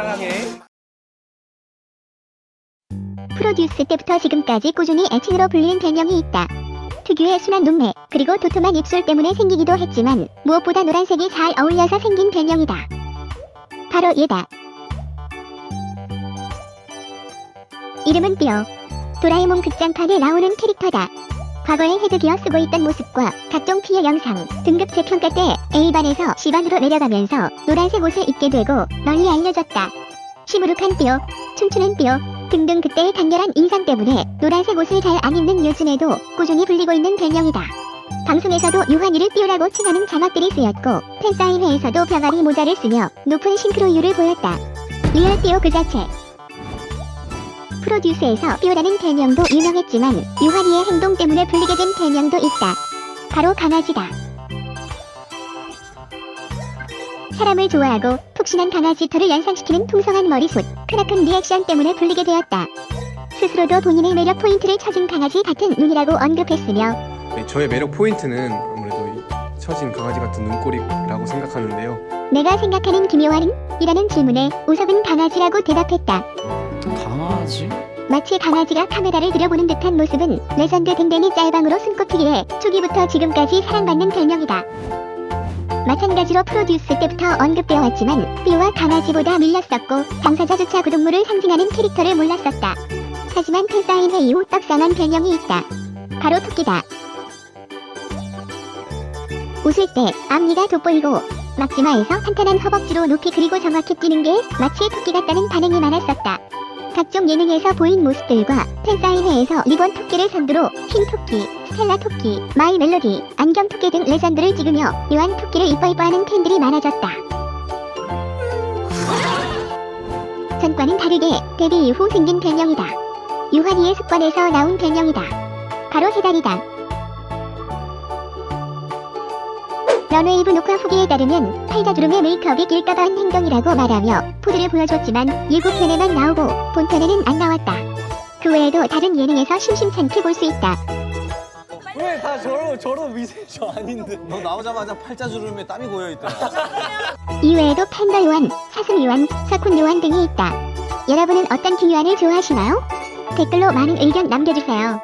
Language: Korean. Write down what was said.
상황에 프로듀스 때부터 지금까지 꾸준히 애칭으로 불리는 별명이 있다. 특유의 순한 눈매, 그리고 도톰한 입술 때문에 생기기도 했지만 무엇보다 노란색이 잘 어울려서 생긴 별명이다. 바로 얘다. 이름은 뼈. 도라에몽 극장판에 나오는 캐릭터다. 과거에 헤드기어 쓰고 있던 모습과 각종 피해 영상, 등급 재평가 때 A반에서 C반으로 내려가면서 노란색 옷을 입게 되고 널리 알려졌다. 시무룩한 삐어, 춤추는 삐어 등등 그때의 강렬한 인상 때문에 노란색 옷을 잘 안 입는 요즘에도 꾸준히 불리고 있는 별명이다. 방송에서도 유한이를 삐오라고 칭하는 자막들이 쓰였고 팬사인회에서도 병아리 모자를 쓰며 높은 싱크로율을 보였다. 리얼 삐오 그 자체. 프로듀스에서 삐오라는 별명도 유명했지만 유한이의 행동 때문에 불리게 된 별명도 있다. 바로 강아지다. 사람을 좋아하고 푹신한 강아지 털을 연상시키는 풍성한 머리숱, 크나큰 리액션 때문에 불리게 되었다. 스스로도 본인의 매력 포인트를 찾은 강아지 같은 눈이라고 언급했으며 네, 저의 매력 포인트는 아무래도 이 처진 강아지 같은 눈꼬리라고 생각하는데요. 내가 생각하는 김효환은? 이라는 질문에 우석은 강아지라고 대답했다. 강아지? 마치 강아지가 카메라를 들여보는 듯한 모습은 레전드 댕댕이 짤방으로 숨꼽히기에 초기부터 지금까지 사랑받는 별명이다. 마찬가지로 프로듀스 때부터 언급되어 왔지만 삐와 강아지보다 밀렸었고 당사자조차 구동물을 상징하는 캐릭터를 몰랐었다. 하지만 팬사인회 이후 떡상한 별명이 있다. 바로 토끼다. 웃을 때 앞니가 돋보이고 막지마에서 탄탄한 허벅지로 높이 그리고 정확히 뛰는 게 마치 토끼 같다는 반응이 많았었다. 각종 예능에서 보인 모습들과 팬사인회에서 리본 토끼를 상대로 흰 토끼, 스텔라 토끼, 마이 멜로디, 안경 토끼 등 레전드를 찍으며 유한 토끼를 이뻐 이뻐하는 팬들이 많아졌다. 전과는 다르게 데뷔 이후 생긴 별명이다. 유한이의 습관에서 나온 별명이다. 바로 해달이다. 런웨이브 녹화 후기에 따르면 팔자주름의 메이크업이 길까봐 한 행동이라고 말하며 포즈를 보여줬지만 예고편에만 나오고 본편에는 안 나왔다. 그 외에도 다른 예능에서 심심찮게 볼 수 있다. 왜 다 저러 저러 미세 저 아닌데? 너 나오자마자 팔자주름에 땀이 고여 있더라. 이외에도 팬더 요한, 사슴 요한, 사쿤 요한 등이 있다. 여러분은 어떤 김요한을 좋아하시나요? 댓글로 많은 의견 남겨주세요.